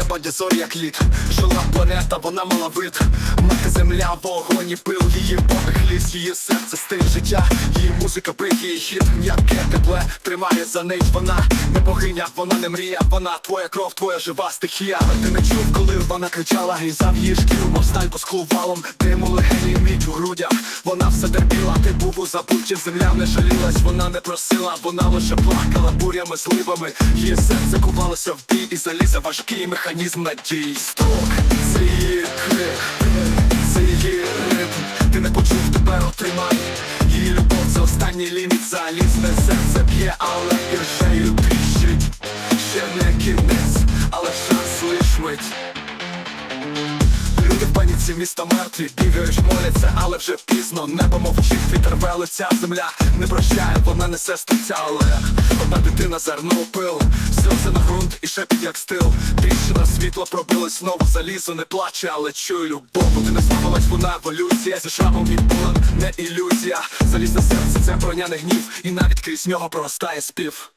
неба, де зорі як лід. Жила планета, вона мала вид. Мати земля, вогонь і пил Її подих ліс, її серце стиль життя Її музика, брик, її хід М'яке тепле, тримає за нить Вона. Не богиня, вона не мрія Вона твоя кров, твоя жива стихія. Ти не чув, коли вона кричала Грізав її шкіру, мов сталь склувалом Диму легені, мідь у грудях. Вона все терпіла, ти був у забутті Земля не жалілась, вона не просила Вона лише плакала бурями, зливами. Її серце кувалося в бій І заліза важкий механізм надії Сток, це її крик, це її ритм. Ти не почув, тепер отримай. Її любов це останній ліміт. Залізне серце б'є, але іршею тріщить. Ще не кінець, але шанс лиш мить. Люди в паніці міста мертві бігають, моляться, але вже пізно. Небо мовчить, вітер велиця, земля не прощає, вона несе стаття, але одна дитина зерно пил, сльози на грунт і шепіт як стил. Тріщина світла пробилась знову, залізо не плаче, але чую любов. Ти не слабилась, вона еволюція зі шрамом і болем, не ілюзія. Залізне серце це броня не гнів, і навіть крізь нього проростає спів.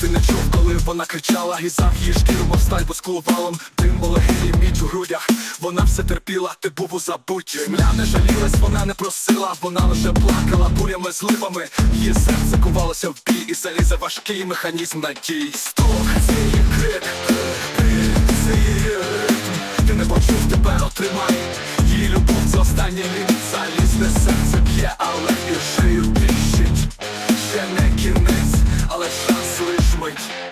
Ти не чув, коли вона кричала і зав її шкіру, мов сталь поскулувалом Дим легені, мідь у грудях. Вона все терпіла, ти був у забутті. Земля не жалілась, вона не просила Вона лише плакала бурями зливами. Її серце кувалося в бій І залізе важкий механізм надій Сток, це її крик, це її ритм Ти не почув, тепер отримай. Її любов це останній ліміт Залізне серце б'є, але і шию шанс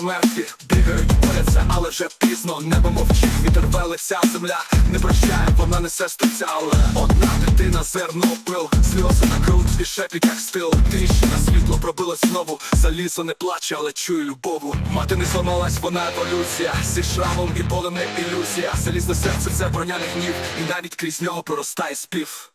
мертві Бігають, борються, але вже пізно. Небо мовчить, вітер велиться, земля не прощає, вона несе стиця Але одна дитина зерно пил Сльози на ґрунт і шепіт як стил. Тріщина світло пробилось знову. Залізо не плаче, але чує любову. Мати не зламалась, вона еволюція. Зі шрамом і болем не ілюзія. Залізне серце це броня не гнів І навіть крізь нього проростає спів